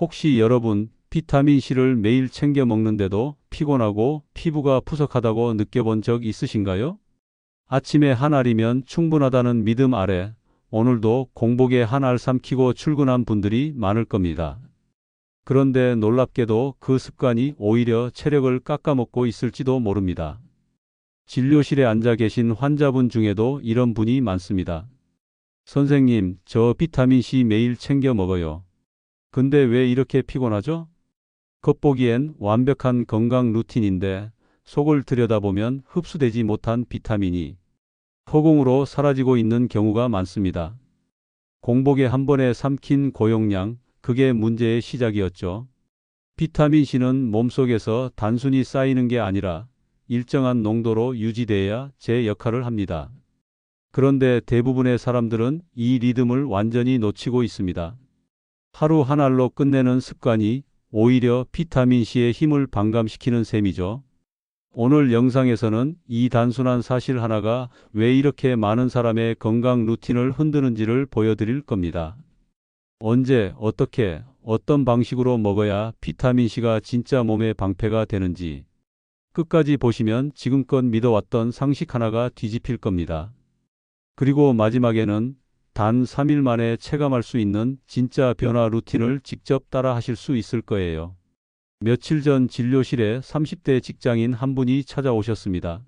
혹시 여러분 비타민C를 매일 챙겨 먹는데도 피곤하고 피부가 푸석하다고 느껴본 적 있으신가요? 아침에 한 알이면 충분하다는 믿음 아래 오늘도 공복에 한 알 삼키고 출근한 분들이 많을 겁니다. 그런데 놀랍게도 그 습관이 오히려 체력을 깎아먹고 있을지도 모릅니다. 진료실에 앉아 계신 환자분 중에도 이런 분이 많습니다. 선생님, 저 비타민C 매일 챙겨 먹어요. 근데 왜 이렇게 피곤하죠? 겉보기엔 완벽한 건강 루틴인데 속을 들여다보면 흡수되지 못한 비타민이 허공으로 사라지고 있는 경우가 많습니다. 공복에 한 번에 삼킨 고용량, 그게 문제의 시작이었죠. 비타민C는 몸속에서 단순히 쌓이는 게 아니라 일정한 농도로 유지돼야 제 역할을 합니다. 그런데 대부분의 사람들은 이 리듬을 완전히 놓치고 있습니다. 하루 한 알로 끝내는 습관이 오히려 비타민C의 힘을 반감시키는 셈이죠. 오늘 영상에서는 이 단순한 사실 하나가 왜 이렇게 많은 사람의 건강 루틴을 흔드는지를 보여드릴 겁니다. 언제, 어떻게, 어떤 방식으로 먹어야 비타민C가 진짜 몸에 방패가 되는지 끝까지 보시면 지금껏 믿어왔던 상식 하나가 뒤집힐 겁니다. 그리고 마지막에는 단 3일 만에 체감할 수 있는 진짜 변화 루틴을 직접 따라 하실 수 있을 거예요. 며칠 전 진료실에 30대 직장인 한 분이 찾아오셨습니다.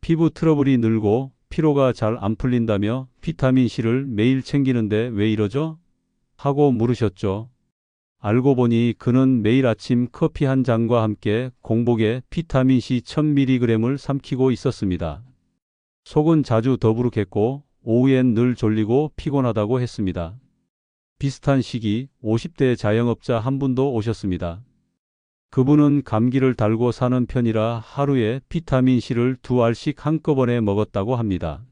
피부 트러블이 늘고 피로가 잘 안 풀린다며 비타민C를 매일 챙기는데 왜 이러죠? 하고 물으셨죠. 알고 보니 그는 매일 아침 커피 한 잔과 함께 공복에 비타민C 1000mg을 삼키고 있었습니다. 속은 자주 더부룩했고 오후엔 늘 졸리고 피곤하다고 했습니다. 비슷한 시기 50대 자영업자 한 분도 오셨습니다. 그분은 감기를 달고 사는 편이라 하루에 비타민C를 두 알씩 한꺼번에 먹었다고 합니다.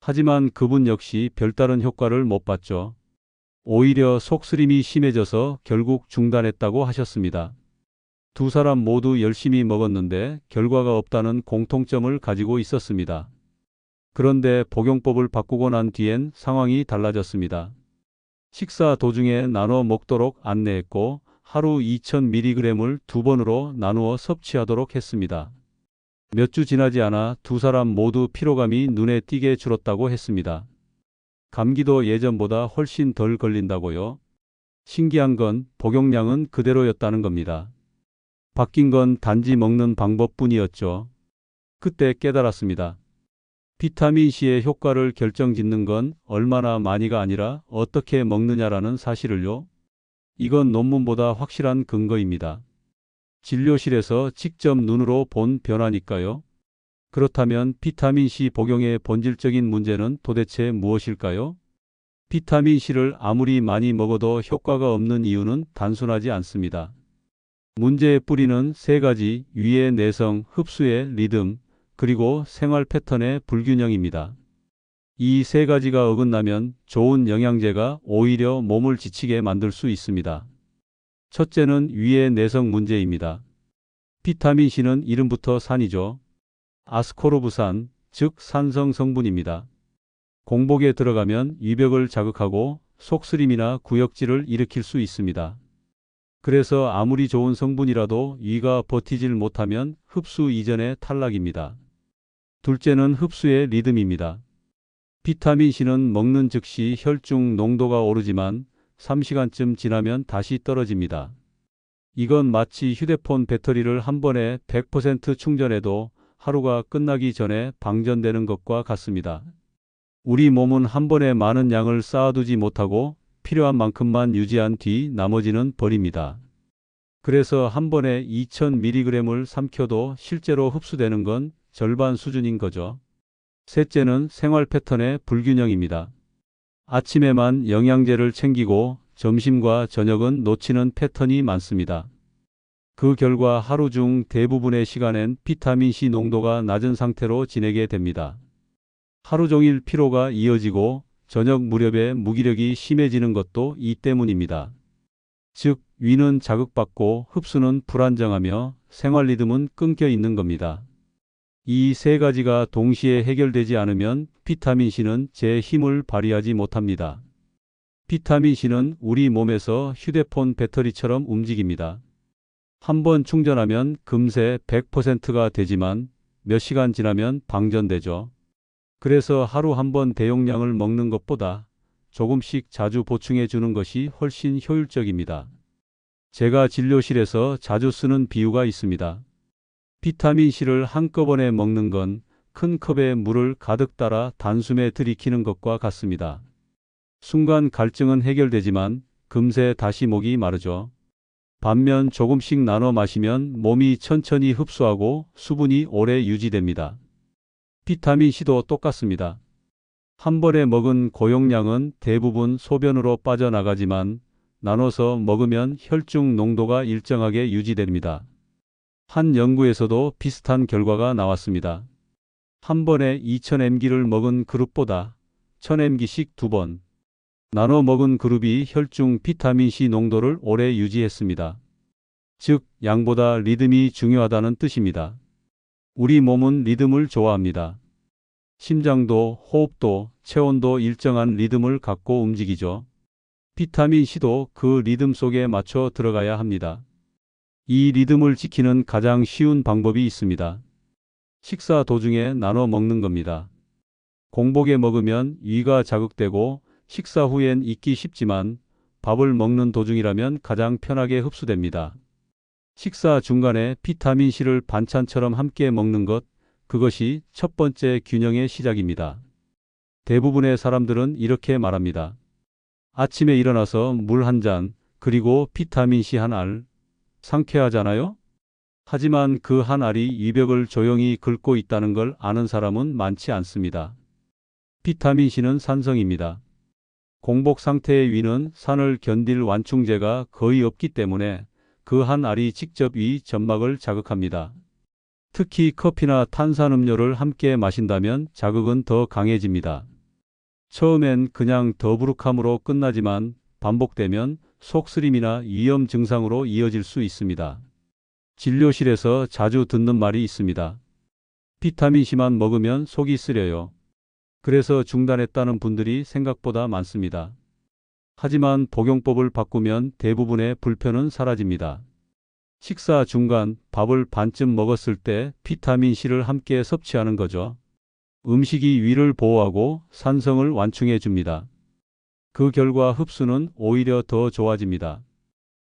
하지만 그분 역시 별다른 효과를 못 봤죠. 오히려 속쓰림이 심해져서 결국 중단했다고 하셨습니다. 두 사람 모두 열심히 먹었는데 결과가 없다는 공통점을 가지고 있었습니다. 그런데 복용법을 바꾸고 난 뒤엔 상황이 달라졌습니다. 식사 도중에 나눠 먹도록 안내했고 하루 2000mg을 두 번으로 나누어 섭취하도록 했습니다. 몇 주 지나지 않아 두 사람 모두 피로감이 눈에 띄게 줄었다고 했습니다. 감기도 예전보다 훨씬 덜 걸린다고요. 신기한 건 복용량은 그대로였다는 겁니다. 바뀐 건 단지 먹는 방법뿐이었죠. 그때 깨달았습니다. 비타민C의 효과를 결정짓는 건 얼마나 많이가 아니라 어떻게 먹느냐라는 사실을요. 이건 논문보다 확실한 근거입니다. 진료실에서 직접 눈으로 본 변화니까요. 그렇다면 비타민C 복용의 본질적인 문제는 도대체 무엇일까요? 비타민C를 아무리 많이 먹어도 효과가 없는 이유는 단순하지 않습니다. 문제의 뿌리는 세 가지 위의 내성, 흡수의 리듬, 그리고 생활 패턴의 불균형입니다. 이 세 가지가 어긋나면 좋은 영양제가 오히려 몸을 지치게 만들 수 있습니다. 첫째는 위의 내성 문제입니다. 비타민C는 이름부터 산이죠. 아스코르브산, 즉 산성 성분입니다. 공복에 들어가면 위벽을 자극하고 속쓰림이나 구역질을 일으킬 수 있습니다. 그래서 아무리 좋은 성분이라도 위가 버티질 못하면 흡수 이전에 탈락입니다. 둘째는 흡수의 리듬입니다. 비타민C는 먹는 즉시 혈중 농도가 오르지만 3시간쯤 지나면 다시 떨어집니다. 이건 마치 휴대폰 배터리를 한 번에 100% 충전해도 하루가 끝나기 전에 방전되는 것과 같습니다. 우리 몸은 한 번에 많은 양을 쌓아두지 못하고 필요한 만큼만 유지한 뒤 나머지는 버립니다. 그래서 한 번에 2000mg을 삼켜도 실제로 흡수되는 건 절반 수준인 거죠. 셋째는 생활 패턴의 불균형입니다. 아침에만 영양제를 챙기고 점심과 저녁은 놓치는 패턴이 많습니다. 그 결과 하루 중 대부분의 시간엔 비타민C 농도가 낮은 상태로 지내게 됩니다. 하루 종일 피로가 이어지고 저녁 무렵에 무기력이 심해지는 것도 이 때문입니다. 즉, 위는 자극받고 흡수는 불안정하며 생활 리듬은 끊겨 있는 겁니다. 이 세 가지가 동시에 해결되지 않으면 비타민C는 제 힘을 발휘하지 못합니다. 비타민C는 우리 몸에서 휴대폰 배터리처럼 움직입니다. 한 번 충전하면 금세 100%가 되지만 몇 시간 지나면 방전되죠. 그래서 하루 한 번 대용량을 먹는 것보다 조금씩 자주 보충해 주는 것이 훨씬 효율적입니다. 제가 진료실에서 자주 쓰는 비유가 있습니다. 비타민C를 한꺼번에 먹는 건 큰 컵에 물을 가득 따라 단숨에 들이키는 것과 같습니다. 순간 갈증은 해결되지만 금세 다시 목이 마르죠. 반면 조금씩 나눠 마시면 몸이 천천히 흡수하고 수분이 오래 유지됩니다. 비타민C도 똑같습니다. 한 번에 먹은 고용량은 대부분 소변으로 빠져나가지만 나눠서 먹으면 혈중 농도가 일정하게 유지됩니다. 한 연구에서도 비슷한 결과가 나왔습니다. 한 번에 2000mg를 먹은 그룹보다 1000mg씩 두 번 나눠 먹은 그룹이 혈중 비타민C 농도를 오래 유지했습니다. 즉, 양보다 리듬이 중요하다는 뜻입니다. 우리 몸은 리듬을 좋아합니다. 심장도 호흡도 체온도 일정한 리듬을 갖고 움직이죠. 비타민C도 그 리듬 속에 맞춰 들어가야 합니다. 이 리듬을 지키는 가장 쉬운 방법이 있습니다. 식사 도중에 나눠 먹는 겁니다. 공복에 먹으면 위가 자극되고 식사 후엔 잊기 쉽지만 밥을 먹는 도중이라면 가장 편하게 흡수됩니다. 식사 중간에 비타민C를 반찬처럼 함께 먹는 것, 그것이 첫 번째 균형의 시작입니다. 대부분의 사람들은 이렇게 말합니다. 아침에 일어나서 물 한 잔, 그리고 비타민C 한 알. 상쾌하잖아요? 하지만 그 한 알이 이 벽을 조용히 긁고 있다는 걸 아는 사람은 많지 않습니다. 비타민C는 산성입니다. 공복 상태의 위는 산을 견딜 완충제가 거의 없기 때문에 그 한 알이 직접 위 점막을 자극합니다. 특히 커피나 탄산음료를 함께 마신다면 자극은 더 강해집니다. 처음엔 그냥 더부룩함으로 끝나지만 반복되면 속쓰림이나 위염 증상으로 이어질 수 있습니다. 진료실에서 자주 듣는 말이 있습니다. 비타민C만 먹으면 속이 쓰려요. 그래서 중단했다는 분들이 생각보다 많습니다. 하지만 복용법을 바꾸면 대부분의 불편은 사라집니다. 식사 중간 밥을 반쯤 먹었을 때 비타민C를 함께 섭취하는 거죠. 음식이 위를 보호하고 산성을 완충해 줍니다. 그 결과 흡수는 오히려 더 좋아집니다.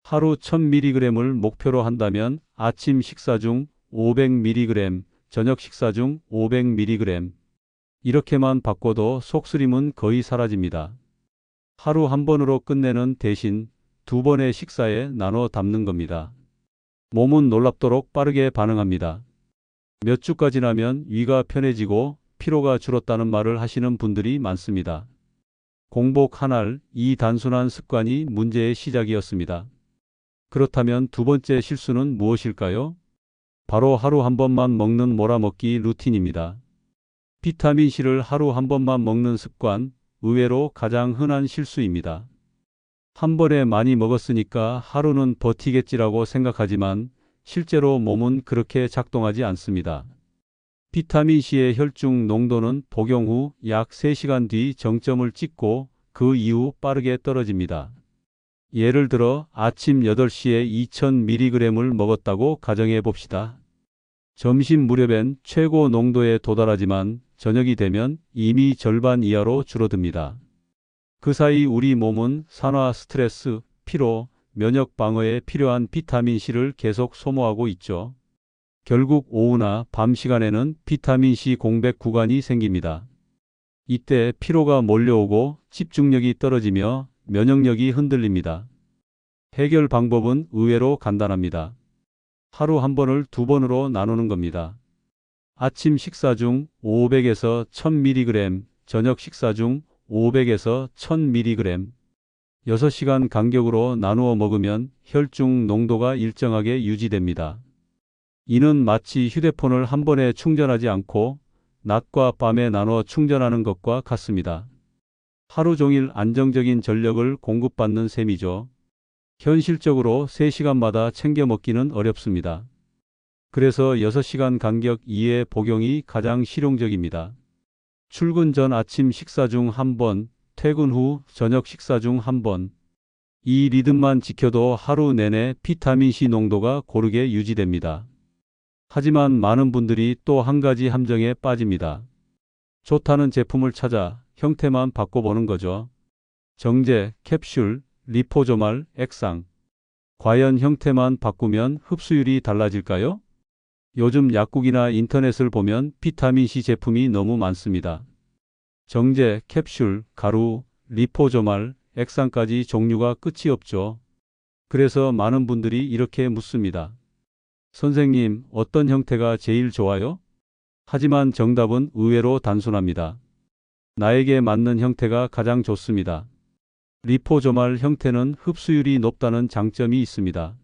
하루 1000mg을 목표로 한다면 아침 식사 중 500mg, 저녁 식사 중 500mg. 이렇게만 바꿔도 속쓰림은 거의 사라집니다. 하루 한 번으로 끝내는 대신 두 번의 식사에 나눠 담는 겁니다. 몸은 놀랍도록 빠르게 반응합니다. 몇 주가 지나면 위가 편해지고 피로가 줄었다는 말을 하시는 분들이 많습니다. 공복 한 알, 이 단순한 습관이 문제의 시작이었습니다. 그렇다면 두 번째 실수는 무엇일까요? 바로 하루 한 번만 먹는 몰아먹기 루틴입니다. 비타민C를 하루 한 번만 먹는 습관, 의외로 가장 흔한 실수입니다. 한 번에 많이 먹었으니까 하루는 버티겠지라고 생각하지만 실제로 몸은 그렇게 작동하지 않습니다. 비타민C의 혈중 농도는 복용 후 약 3시간 뒤 정점을 찍고 그 이후 빠르게 떨어집니다. 예를 들어 아침 8시에 2000mg을 먹었다고 가정해 봅시다. 점심 무렵엔 최고 농도에 도달하지만 저녁이 되면 이미 절반 이하로 줄어듭니다. 그 사이 우리 몸은 산화 스트레스, 피로, 면역 방어에 필요한 비타민C를 계속 소모하고 있죠. 결국 오후나 밤 시간에는 비타민C 공백 구간이 생깁니다. 이때 피로가 몰려오고 집중력이 떨어지며 면역력이 흔들립니다. 해결 방법은 의외로 간단합니다. 하루 한 번을 두 번으로 나누는 겁니다. 아침 식사 중 500에서 1000mg, 저녁 식사 중 500에서 1000mg, 6시간 간격으로 나누어 먹으면 혈중 농도가 일정하게 유지됩니다. 이는 마치 휴대폰을 한 번에 충전하지 않고 낮과 밤에 나눠 충전하는 것과 같습니다. 하루 종일 안정적인 전력을 공급받는 셈이죠. 현실적으로 3시간마다 챙겨 먹기는 어렵습니다. 그래서 6시간 간격 이외의 복용이 가장 실용적입니다. 출근 전 아침 식사 중 한 번, 퇴근 후 저녁 식사 중 한 번. 이 리듬만 지켜도 하루 내내 비타민C 농도가 고르게 유지됩니다. 하지만 많은 분들이 또 한 가지 함정에 빠집니다. 좋다는 제품을 찾아 형태만 바꿔보는 거죠. 정제, 캡슐, 리포조말, 액상. 과연 형태만 바꾸면 흡수율이 달라질까요? 요즘 약국이나 인터넷을 보면 비타민C 제품이 너무 많습니다. 정제, 캡슐, 가루, 리포조말, 액상까지 종류가 끝이 없죠. 그래서 많은 분들이 이렇게 묻습니다. 선생님, 어떤 형태가 제일 좋아요? 하지만 정답은 의외로 단순합니다. 나에게 맞는 형태가 가장 좋습니다. 리포조말 형태는 흡수율이 높다는 장점이 있습니다.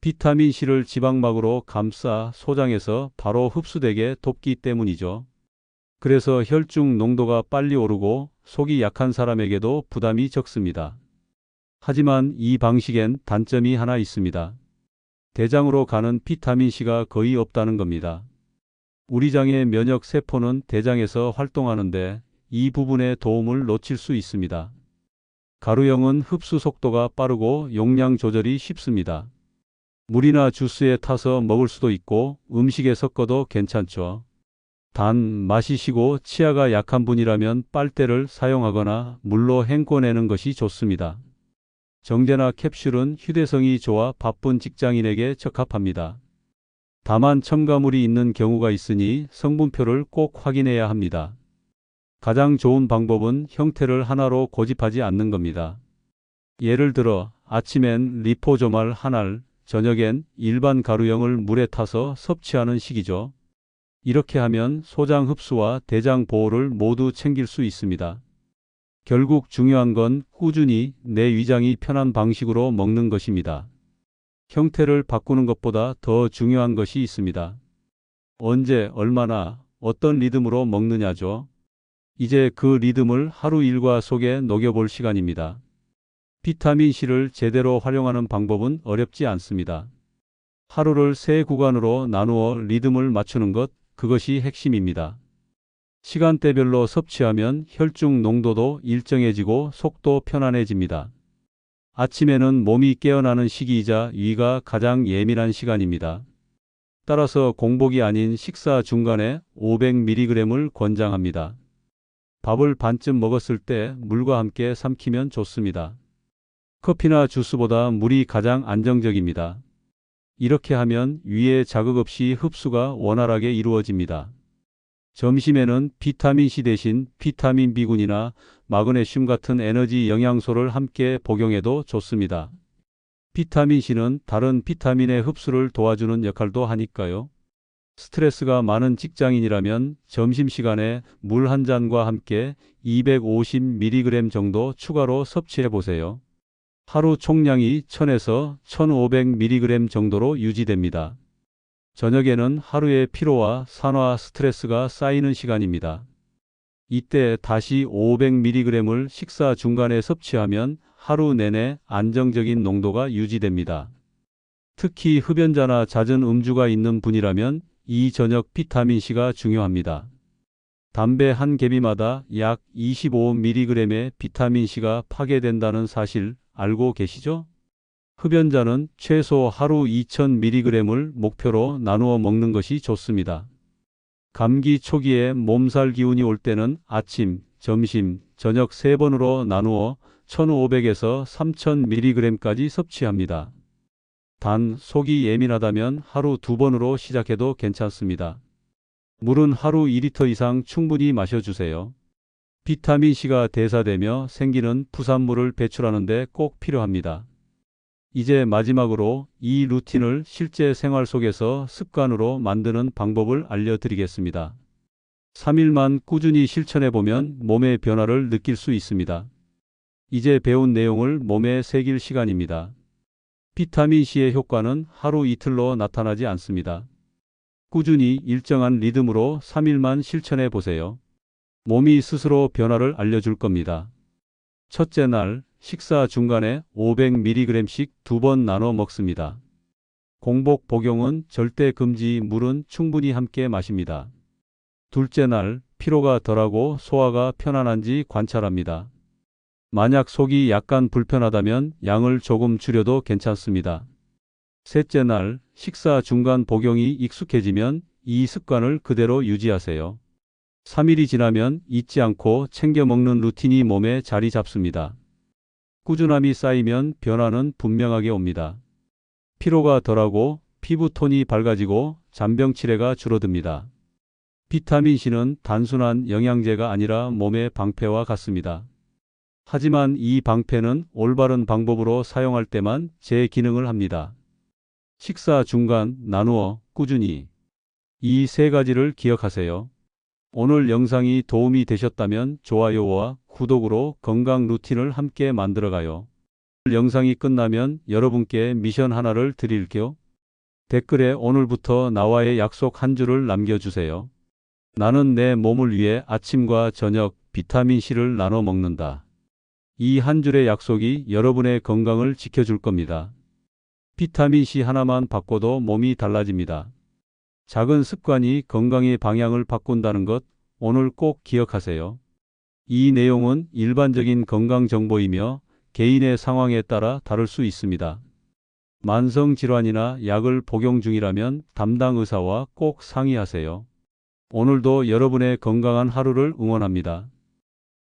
비타민C를 지방막으로 감싸 소장해서 바로 흡수되게 돕기 때문이죠. 그래서 혈중 농도가 빨리 오르고 속이 약한 사람에게도 부담이 적습니다. 하지만 이 방식엔 단점이 하나 있습니다. 대장으로 가는 비타민C가 거의 없다는 겁니다. 우리 장의 면역 세포는 대장에서 활동하는데 이 부분의 도움을 놓칠 수 있습니다. 가루형은 흡수 속도가 빠르고 용량 조절이 쉽습니다. 물이나 주스에 타서 먹을 수도 있고 음식에 섞어도 괜찮죠. 단 마시시고 치아가 약한 분이라면 빨대를 사용하거나 물로 헹궈내는 것이 좋습니다. 정제나 캡슐은 휴대성이 좋아 바쁜 직장인에게 적합합니다. 다만 첨가물이 있는 경우가 있으니 성분표를 꼭 확인해야 합니다. 가장 좋은 방법은 형태를 하나로 고집하지 않는 겁니다. 예를 들어 아침엔 리포조말 한 알, 저녁엔 일반 가루형을 물에 타서 섭취하는 식이죠. 이렇게 하면 소장 흡수와 대장 보호를 모두 챙길 수 있습니다. 결국 중요한 건 꾸준히 내 위장이 편한 방식으로 먹는 것입니다. 형태를 바꾸는 것보다 더 중요한 것이 있습니다. 언제, 얼마나, 어떤 리듬으로 먹느냐죠. 이제 그 리듬을 하루 일과 속에 녹여볼 시간입니다. 비타민C를 제대로 활용하는 방법은 어렵지 않습니다. 하루를 세 구간으로 나누어 리듬을 맞추는 것, 그것이 핵심입니다. 시간대별로 섭취하면 혈중 농도도 일정해지고 속도 편안해집니다. 아침에는 몸이 깨어나는 시기이자 위가 가장 예민한 시간입니다. 따라서 공복이 아닌 식사 중간에 500mg을 권장합니다. 밥을 반쯤 먹었을 때 물과 함께 삼키면 좋습니다. 커피나 주스보다 물이 가장 안정적입니다. 이렇게 하면 위에 자극 없이 흡수가 원활하게 이루어집니다. 점심에는 비타민C 대신 비타민 B군이나 마그네슘 같은 에너지 영양소를 함께 복용해도 좋습니다. 비타민C는 다른 비타민의 흡수를 도와주는 역할도 하니까요. 스트레스가 많은 직장인이라면 점심시간에 물 한 잔과 함께 250mg 정도 추가로 섭취해 보세요. 하루 총량이 1000에서 1500mg 정도로 유지됩니다. 저녁에는 하루의 피로와 산화 스트레스가 쌓이는 시간입니다. 이때 다시 500mg을 식사 중간에 섭취하면 하루 내내 안정적인 농도가 유지됩니다. 특히 흡연자나 잦은 음주가 있는 분이라면 이 저녁 비타민C가 중요합니다. 담배 한 개비마다 약 25mg의 비타민C가 파괴된다는 사실 알고 계시죠? 흡연자는 최소 하루 2000mg을 목표로 나누어 먹는 것이 좋습니다. 감기 초기에 몸살 기운이 올 때는 아침, 점심, 저녁 3번으로 나누어 1500에서 3000mg까지 섭취합니다. 단 속이 예민하다면 하루 두 번으로 시작해도 괜찮습니다. 물은 하루 2리터 이상 충분히 마셔주세요. 비타민C가 대사되며 생기는 부산물을 배출하는데 꼭 필요합니다. 이제 마지막으로 이 루틴을 실제 생활 속에서 습관으로 만드는 방법을 알려드리겠습니다. 3일만 꾸준히 실천해 보면 몸의 변화를 느낄 수 있습니다. 이제 배운 내용을 몸에 새길 시간입니다. 비타민C의 효과는 하루 이틀로 나타나지 않습니다. 꾸준히 일정한 리듬으로 3일만 실천해 보세요. 몸이 스스로 변화를 알려줄 겁니다. 첫째 날 식사 중간에 500mg씩 두 번 나눠 먹습니다. 공복 복용은 절대 금지 물은 충분히 함께 마십니다. 둘째 날 피로가 덜하고 소화가 편안한지 관찰합니다. 만약 속이 약간 불편하다면 양을 조금 줄여도 괜찮습니다. 셋째 날 식사 중간 복용이 익숙해지면 이 습관을 그대로 유지하세요. 3일이 지나면 잊지 않고 챙겨 먹는 루틴이 몸에 자리 잡습니다. 꾸준함이 쌓이면 변화는 분명하게 옵니다. 피로가 덜하고 피부톤이 밝아지고 잔병 치레가 줄어듭니다. 비타민C는 단순한 영양제가 아니라 몸의 방패와 같습니다. 하지만 이 방패는 올바른 방법으로 사용할 때만 제 기능을 합니다. 식사 중간 나누어 꾸준히 이 세 가지를 기억하세요. 오늘 영상이 도움이 되셨다면 좋아요와 구독으로 건강 루틴을 함께 만들어가요. 영상이 끝나면 여러분께 미션 하나를 드릴게요. 댓글에 오늘부터 나와의 약속 한 줄을 남겨주세요. 나는 내 몸을 위해 아침과 저녁 비타민C를 나눠 먹는다. 이 한 줄의 약속이 여러분의 건강을 지켜줄 겁니다. 비타민C 하나만 바꿔도 몸이 달라집니다. 작은 습관이 건강의 방향을 바꾼다는 것 오늘 꼭 기억하세요. 이 내용은 일반적인 건강 정보이며 개인의 상황에 따라 다를 수 있습니다. 만성 질환이나 약을 복용 중이라면 담당 의사와 꼭 상의하세요. 오늘도 여러분의 건강한 하루를 응원합니다.